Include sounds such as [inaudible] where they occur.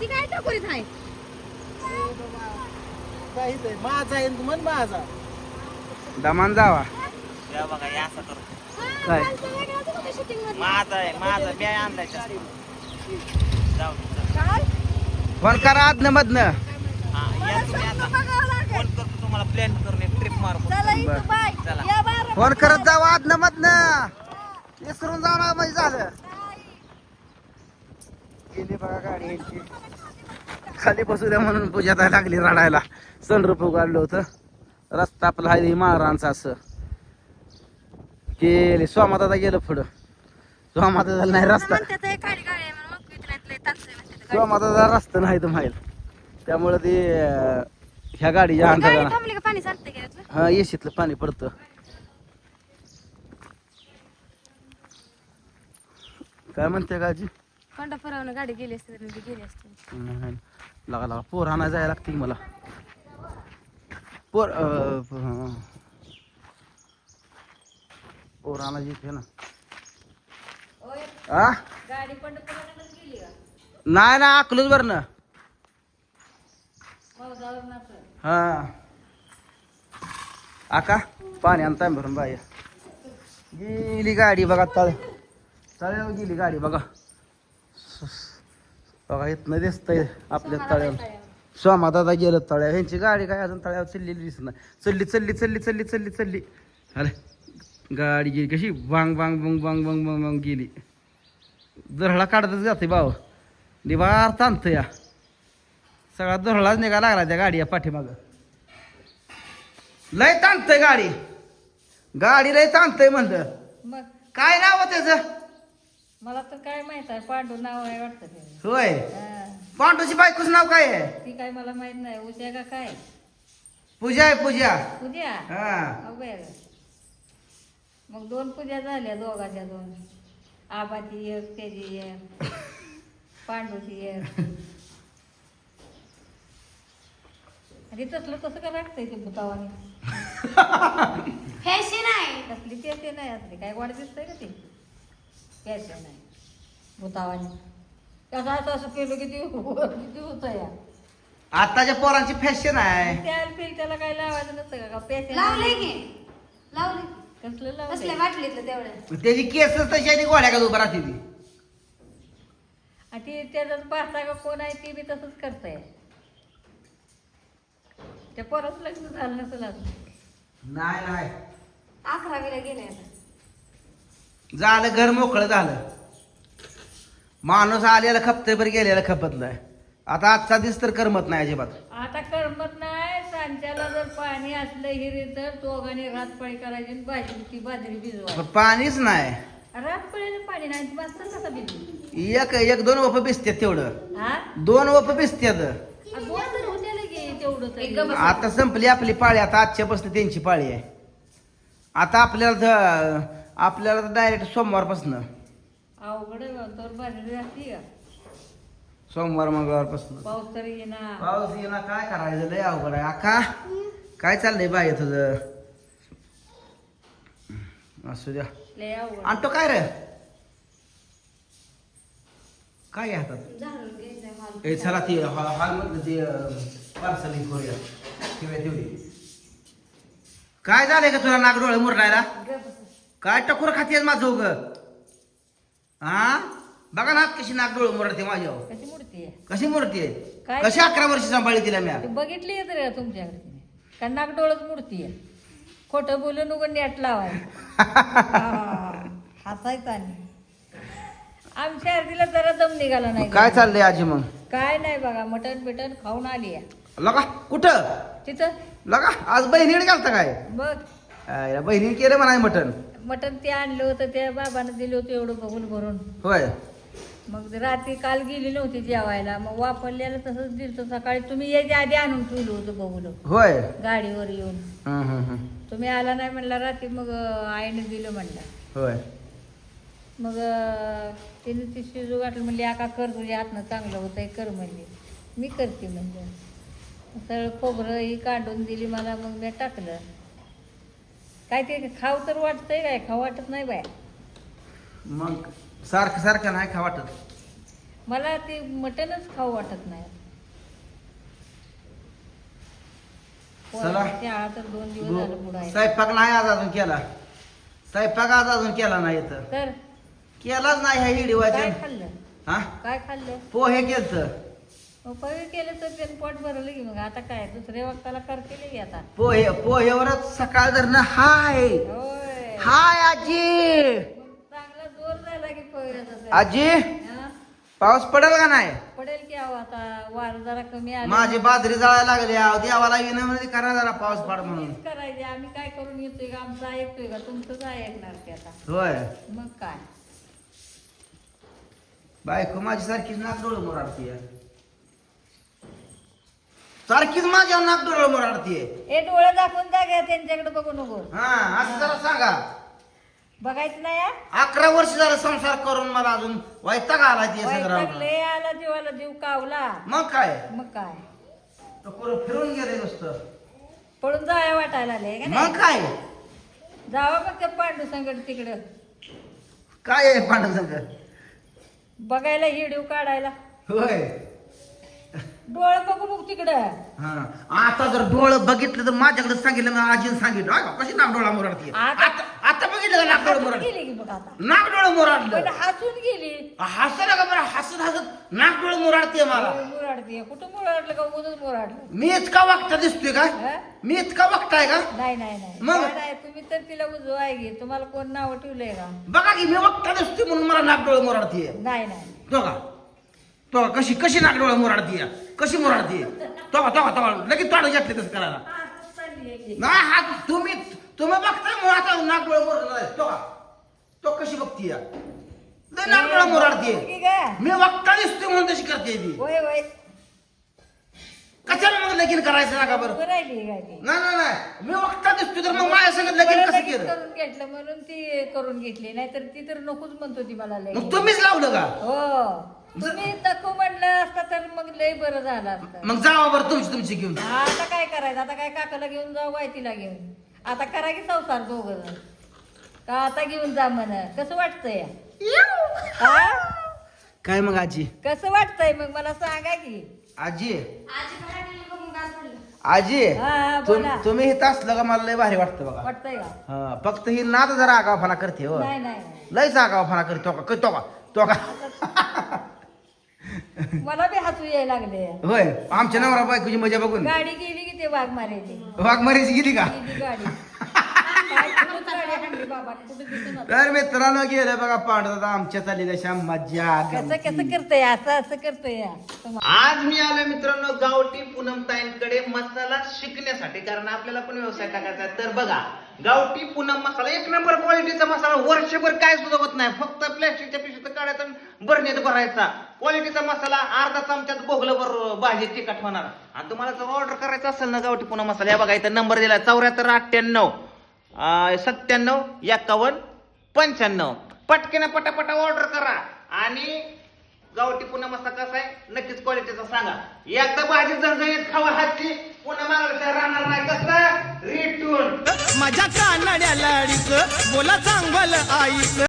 ती काय टकोरीत आहे? काहीच आहे माझा आहे तू म्हण माझा. दमान जावा. या बघा या असं करू. काय? शूटिंगमध्ये? माझा आहे माझा मी आणलाय चष्मा. जाऊ दे, जाऊ काय? फोन करा मधनं. हा या तुम्ही आता. बघावं लागेल. फोन करतो तुम्हाला प्लॅन करून एक ट्रिप मारू चला इथं बरं. बाय. चला. या बारा फोन करत जावा आदनं मधनं विसरून जाऊ ना म्हणजे झालं. बघा गाडी यांची. खाली बसू द्या म्हणून पूजा ताई लागली रडायला. सनरूप उघडलं होतं. रस्ता आपला आहे महारांचा असं. गेले सोमादादा गेलं पुढं. सोमादादा नाही रस्ता. सोमादादा रस्ता नाही तर त्यामुळं ते ह्या गाडीच्या यातलं? हा येशीतलं पाणी पडतं. काय म्हणते काजी पंढरपुरावरून गाडी गेली असते तर मी गेली असते. नाही लागा लागा पोर आणा जायला लागते मला. पोर अं, प- पोर आणा येते ना आ? गाडी पंढरपुरावरूनच गेली का? नाही ना अकलूच बरं ना हा. आका पाणी आणताय भरून बाय. गेली गाडी बघा तळ. तळ्यावर गेली गाडी बघा. बघा इथनं दिसतंय आपल्या तळ्यावर. सोमा दादा गेलं तळ्यावर. ह्यांची गाडी काय अजून तळ्यावर चाललेली दिसत नाही. चलली चलली चलली चलली चलली चलली. अरे गाडी गेली. कशी बांग बांग बांग बांग बांग बांग बांग गेली. दरहळा काढतच जाते भाऊ. निवार ताणतं या. सगळा दरहळाच निघा लागला त्या गाडी या पाठीमागं. लय ताणतंय गाडी. गाडी लय ताणतंय म्हणलं. मग? काय नाव त्याचं? मला तर काय माहीत आहे पांडू नाव आहे वाटतं ते. होय? हा. पांडूची बायकोच नाव काय आहे? ती काय मला माहीत नाही. उद्या का काय? पूजा आहे पूजा. उद्या? हा. मग दोन पूजा झाल्या दोघांच्या दोन. आबाची एक त्याची एक पांडूची एक. आणि तसलं तसं का लागतंय ते भूतावाने? [laughs] फॅशन आहे. कसली ते ते नाही असली. काय वाढ दिसतंय का ते? फॅशन नाही भूतावाने. कसं असं असं केलं की ते किती होतं या? आताच्या पोरांची फॅशन आहे. त्याला पिल त्याला काय लावायचं नसतं का? फॅशन लावलंय की. लावलंय कसलं कसल्या लावलं वाटलीतलं तेवढं? त्याची केस तशी आणि गोळ्या का उभं राहते ती. आणि ती त्याच्यात पाहता का कोण आहे ती बी तसंच करताय. त्या पोराचं लग्न झालं नसेल अजून. नाही नाही. अकरावीला गेले आता. झालं घर मोकळं झालं. माणूस आलेला खपते बरं गेलेला खपत नाही. आता आजचा दिस तर करमत नाही अजिबात. आता करमत नाही सांच्याला जर पाणी असलं हिरी तर दोघांनी रातपाळी करायची आणि भाजी बाजरी भिजवा पण पाणीच नाही. रातपाळीला पाणी नाही ती माणसं कसा भिजू एक एक दोन वप भिजतात तेवढं. हा? दोन वप भिजतात आ, दोन तर होत्या लगे तेवढं तरी. एक गबस. आता संपली आपली पाळी आता आजच्यापासून त्यांची पाळी आहे. आता आपल्याला ध- आपल्याला डायरेक्ट सोमवारपासून. अवघड आहे तर राहते का? सोमवार मंगळवारपासून. पाऊस तरी येणार पाऊस येणार काय करायचं? लय अवघड आहे. आका काय चाललंय बाई तुझं? असू द्या. लय अवघड. आणतो काय रे? काय आहे हातात झाडून ए चला ती हॉल मधलं ते पार्सल करूया. ठेवूया तेवढी काय झालंय का तुला नाक डोळे मुरडायला काय टकोर खाते माझं उग? हा बघा ना कशी नाक डोळे मुरडते माझ्यावर. कशी मूर्ती आहे कशी मुरते काय? कशी अकरा वर्ष सांभाळली तिला म्या? ते बघितली आहे तरी तुमच्याकडे तिने? का नागडोळच मूर्ती आहे खोटं बोलून उघड नेट लावाय [laughs] हसायचं आणि. आमच्या अर्धीला जरा दम निघाला नाही काय चाललंय आजी मग? काय नाही बघा मटण बिटन खाऊन आली आहे. लगा कुठं? तिथं? लगा आज बहिणीकडे गेलता काय? बघ. बहिणीने केलं म्हणाय मटण. मटण ते आणलं होतं त्या बाबानं दिलं होतं एवढं बघून भरून. होय. मग रात्री काल गेली नव्हती जेवायला मग वापरलेलं तसंच दिलं सकाळी तुम्ही यायच्या आधी आणून ठेवलं होतं बघून. होय. गाडीवर येऊन. हं, हं, हं. तुम्ही आला नाही म्हणला रात्री मग अं, आईने दिलं म्हणला. होय. मग अं, तिने ती शिजू घातलं म्हणली आका कर तुझ्या हातनं चांगलं होतंय कर म्हणली. मी करते म्हणजे सगळं खोबरं ही काढून दिली मला मग मी टाकलं. काय ते खाऊ तर वाटतंय काय खाऊ वाटत नाही बाय मग सारखं सारखं नाही खा वाटत? मला ते मटनच खाऊ वाटत नाही. चला. तर दोन दिवस झालं स्वयंपाक नाही आज अजून केला. स्वयंपाक आज अजून केला नाही इथं. तर? केलाच नाही ह्या काय हिडीवाच्या खाल्लं? हा? काय खाल्लं? पोहे केलत. पवी केलं तर ते पोट भरलं की मग आता काय? दुसऱ्या वक्ताला करते की आता. पोहे पोहेवरच सकाळ धरणं हाय. होय. हाय आजी. मग चांगला जोर झाला की पवीचा आजी पाऊस पडेल का नाही? पडेल की अहो आता वार जरा कमी आले. माझी बाजरी जळायला लागली अहो, देवाला विनंती करा जरा पाऊस पाड म्हणून. तेच करायचे. आम्ही काय करून येतोय का? आमचं ऐकतोय का? तुमचंच ऐकणार ते आता. होय. मग काय? बायको माझी सारखीच नाक डोळं मोराडतीये सारखीच माझ्या नाक डोळं मोराडतीये. हे डोळं दाखवून जा घ्या त्यांच्याकडे बघू नको. हा असं जरा सांगा. बघायचं नाही हा? अकरा वर्ष झालं संसार करून मला अजून वैताग आला ते वैताग सगळं. लय आला जीवाला जीव कावला. मग काय? मग काय? तो कुठं फिरून गेले नुसतं. पळून जाया वाटायला आले का मग नाही काय? जावा मग त्या पांडू संकट तिकडं. काय आहे पांढर संग बघायला हिडीव काढायला. होय. डोळं बघू बघ तिकडं. हा आता जर डोळं बघितलं तर माझ्याकडे सांगितलं मी आजीने सांगितलं. "अगं, कशी नाक डोळा मोराडती? आता- आता आता बघितलं का नाक डोळं मोराड गेली की बघ आता. नाक डोळं मोराडलं. पण हसून गेली. हसलं का बरं हसत हसत नाक डोळं मोराडते मला. मुराडते कुठं मुराडलं का उदच मुराडलं. मी इतका वागता दिसतोय का? हा? मी इतका वागताय का? नाही नाही नाही. मग? काय नाही. तुम्ही तर तिला उजव आहे की तुम्हाला कोण नाव ठेवलंय का? बघा की मी वागता दिसतोय म्हणून मला नाक डोळं मोराडते नाही नाही. का तो कशी कशी नाक डोळं मोराडते कशी मोराडते तो तो तो लगेच तोंड घेतले तसं करायला. नाही हा तुम्ही तुम्ही बघताय मग आता नाक डोळं मोराड तो का तो कशी बघतीय? लय नाक डोळं मोराडते की काय? मी वागता दिसतोय म्हणून तशी करते ती. कशाला मग लगीन करायचं ना का बरं? उभं राहिली काय ती नाही नाही नाही. मी वागता दिसतोय तर मग माझ्या सगळं लगीन कसं लगेच केलं? करून घेतलं म्हणून ती करून घेतली नाहीतर ती तर नकोच म्हणतो ती मला लय मग तुम्हीच लावलं का? हो. तुम्ही नको म्हणलं असता तर मग लय बरं झालं असतं. मग जावा बरं तुमची तुमची घेऊन. आता काय करायचं? आता काय काकाला घेऊन जाऊ बाय तिला घेऊन? आता करा की संसार दोघं का आता घेऊन जा म्हण? कसं वाटतंय? हा? काय मग आजी? कसं वाटतंय मग? मला सांगा की. आजी. आजी हा, हा, तुम- बोला. तुम्ही इथं असलं का मला लय भारी वाटतं बघा. वाटतंय का? हा, फक्त ही नाद जरा आगावपणा करते हो. नाही नाही नाही. लयच आगावपणा करते तो का? तो का? तो का? मला बी हसू यायला लागले. होय आमच्या नवरा बायकोची मजा बघून. गाडी गेली की ते वाघ मारायची वाघमारीची गेली का? गेली गाडी काय कुठंच गाडी हाणली बाबा कुठं दिसून आलं. तर मित्रांनो गेलं बघा पांढरा आमच्या चाललेल्या अशा मजा कसं. कसं करतंय? असं असं करतंय आज मी आलो मित्रांनो गावठी पूनमताईंकडे मसाला शिकण्यासाठी कारण आपल्याला पण व्यवसाय टाकायचा आहे. तर बघा गावठी पूनम मसाला एक नंबर क्वालिटीचा मसाला वर्षभर काय सुद्धा होत नाही. फक्त प्लॅस्टिकच्या पिशवीत काढायचा बरणीत भरायचा. क्वालिटीचा मसाला अर्धा चमच्यात भोगलं वर भाजी तिखट होणार. आणि तुम्हाला जर ऑर्डर करायचा असेल ना गावठी पूनम मसाला या बघा इथं नंबर दिला चौऱ्याहत्तर अठ्ठ्याण्णव. सत्त्याण्णव एक्कावन्न पंच्याण्णव. पटकेनं पटापटा ऑर्डर करा. आणि गावठी पुन्हा मसा कसा आहे नक्कीच क्वालिटीचा सांगा. एकदा भाजी जणजणीत खावा हातची पुन्हा मागायला राहणार नाही कसं? रिटून. माझ्या कानाड्या लाडीच बोला चांगलं आईच.